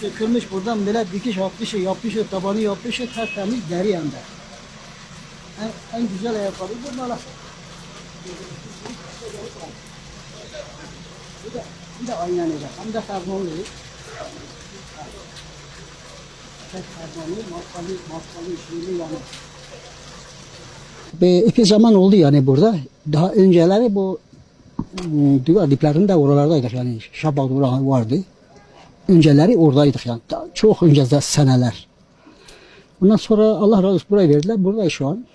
Sökülmüş buradan böyle dikiş atmışı, yapmışı, tabanı yapmışı, tertemiz deri de. En, en güzel ayakkabı bu mala. Bu da, bu da aynanacak. Hem de karbonlu. Tek karbonlu, maskalı, maskalı, şeyli yani. Bir iki zaman oldu yani burada. Daha önceleri bu ım, duvar diplerinde oralardaydık yani. Durağı vardı. Önceleri oradaydık yani. Daha çok önce de seneler. Ondan sonra Allah razı olsun burayı verdiler. Buradayız şu an.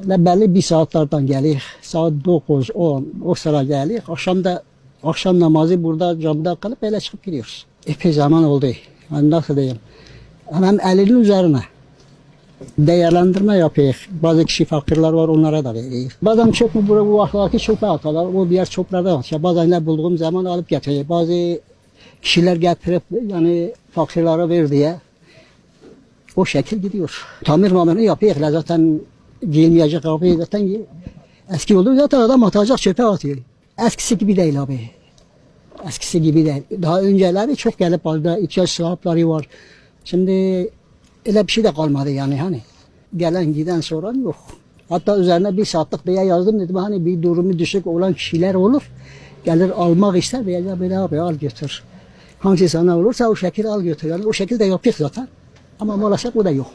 Ve belli bir saatlerden gelir. Saat 9, 10 o sıra gelir. Akşam da akşam namazı burada camda kalıp böyle çıkıp gidiyoruz. Epey zaman oldu. Yani nasıl diyeyim. Hemen elinin üzerine değerlendirme yapıyor. Bazı kişi fakirler var onlara da veriyor. Bazen çöpü buraya bu vakittaki çöpe atarlar. O diğer çöplerde atıyor. Bazen ne bulduğum zaman alıp getiriyor. Bazı kişiler getirip yani fakirlere ver diye o şekil gidiyor. Tamir mamını yapıyor. Zaten giyilmeyecek abi zaten eski oldu. Zaten adam atacak çöpe atıyor. Eskisi gibi değil abi. Eskisi gibi değil. Daha önceleri çok gelip aldı. ihtiyaç sahipleri var. Şimdi öyle bir şey de kalmadı yani hani. Gelen giden soran yok. Hatta üzerine bir saatlik diye yazdım dedim hani bir durumu düşük olan kişiler olur. Gelir almak ister veya ya böyle abi al götür. Hangisi sana olursa o şekil al götür. Yani o şekilde yapıyor zaten. Ama maalesef o da yok.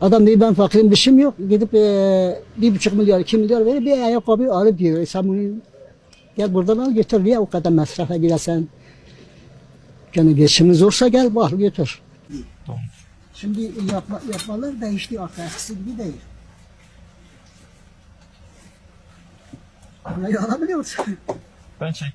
Adam diyor ben fakirim dişim yok. Gidip e, bir buçuk milyar, iki milyar verip bir ayakkabı alıp diyor. E, sen bunu gel buradan al götür. Niye o kadar masrafa girersen? Yani geçimin zorsa gel bak götür. Şimdi yapma, yapmalar değişti artık. Eskisi gibi değil. Burayı alabiliyor musun? Ben çek.